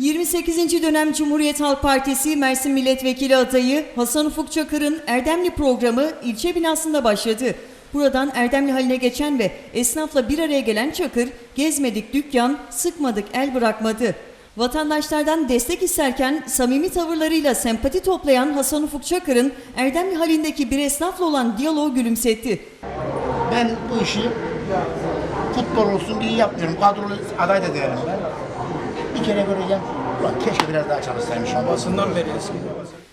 28. dönem Cumhuriyet Halk Partisi Mersin Milletvekili adayı Hasan Ufuk Çakır'ın Erdemli programı ilçe binasında başladı. Buradan Erdemli haline geçen ve esnafla bir araya gelen Çakır, gezmedik dükkan, sıkmadık el bırakmadı. Vatandaşlardan destek isterken samimi tavırlarıyla sempati toplayan Hasan Ufuk Çakır'ın Erdemli halindeki bir esnafla olan diyaloğu gülümsetti. Ben bu işi futbol olsun diye yapmıyorum. Kadrolu aday da değilim ben. Kere göreceğim. Ulan keşke biraz daha çalışsaymışım. Basından beri eski.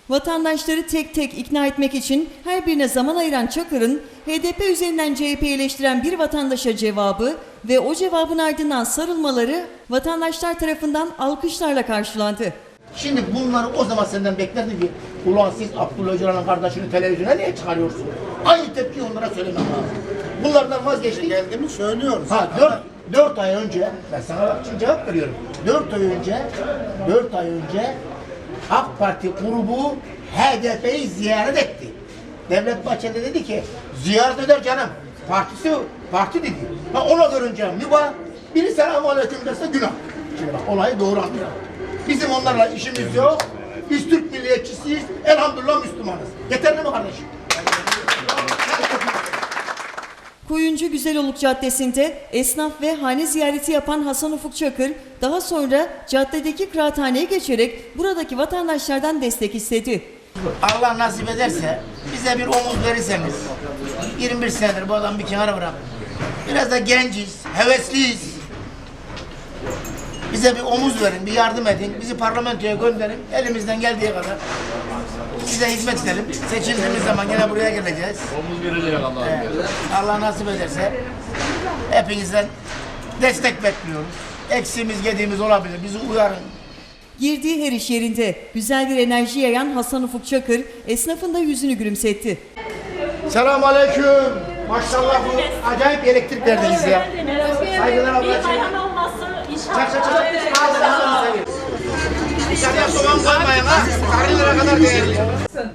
Vatandaşları tek tek ikna etmek için her birine zaman ayıran Çakır'ın HDP üzerinden CHP eleştiren bir vatandaşa cevabı ve o cevabın ardından sarılmaları vatandaşlar tarafından alkışlarla karşılandı. Şimdi bunları o zaman senden beklerdim ki ulan siz Abdullah Öcalan'ın kardeşini televizyona niye çıkarıyorsun? Aynı tepkiyi onlara söylemem lazım. Bunlardan vazgeçtik. Geldiğimi söylüyoruz. Ha dört, dört ay önce, ben sana şimdi cevap veriyorum. Dört ay önce, dört ay önce AK Parti grubu HDP'yi ziyaret etti. Devlet Bahçeli dedi ki, ziyaret eder canım. Partisi, parti dedi. Ha ona görünce mübah, biri selamun aleyküm derse günah. Şimdi bak olayı doğru anlıyor. Bizim onlarla işimiz yok. Biz Türk milliyetçisiyiz. Elhamdülillah Müslümanız. Yeterli mi kardeşim? Kuyuncu Güzeloluk Caddesi'nde esnaf ve hane ziyareti yapan Hasan Ufuk Çakır daha sonra caddedeki kıraathaneye geçerek buradaki vatandaşlardan destek istedi. Allah nasip ederse bize bir omuz verirseniz 21 senedir bu adam bir kenara bırak. Biraz da genciz, hevesliyiz. Bize bir omuz verin, bir yardım edin. Bizi parlamentoya gönderin. Elimizden geldiği kadar size hizmet edelim. Seçildiğimiz zaman gene buraya geleceğiz. Omuz verilecek Allah'ın Evet. Allah nasip ederse hepinizden destek bekliyoruz. Eksiğimiz, gediğimiz olabilir. Bizi uyarın. Girdiği her iş yerinde güzel bir enerji yayan Hasan Ufuk Çakır esnafın da yüzünü gülümsetti. Selamun aleyküm. Maşallah bu acayip elektrik verdiniz ya. Saygılar ablacığım. Çak çak inşallah. çak. Dışarıya soğan koymayın ha. Karnelere kadar değerli.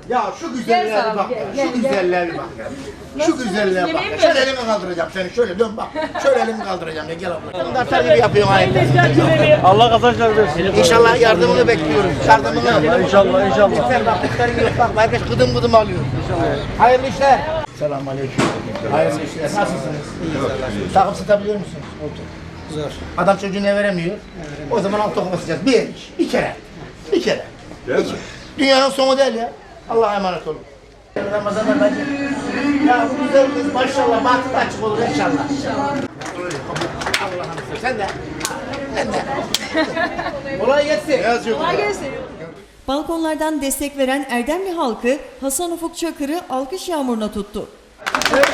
Ya şu güzelliğe bir bak ya. Şu güzelliğe bir bak ya. Şu güzelliğe bak ya. Şöyle elimi kaldıracağım seni. Şöyle dön bak. Şöyle elimi kaldıracağım ya. Gel abla. Bunu daftar gibi yapıyorsun ayıp. Allah kazançlar versin. İnşallah yardımını bekliyoruz. Yardımını. İnşallah inşallah. Yeter bak. Kutların yok bak. Herkes gıdım gıdım alıyor. Hayırlı işler. Selamun aleyküm. Hayırlı işler. Nasılsınız? İyi. Takım satabiliyor musunuz? Zor. Adam çocuğuna veremiyor. O zaman alt tokum basacağız. Bir. Bir kere. Bir kere. İki. Dünyanın sonu değil ya. Allah'a emanet olun. Ramazan'da bacı. Ya bu güzel kız maşallah bahtı da açık olur inşallah. Allah'ım sen de. Sen de. Kolay gelsin. Balkonlardan destek veren Erdemli halkı Hasan Ufuk Çakır'ı alkış yağmuruna tuttu. Evet.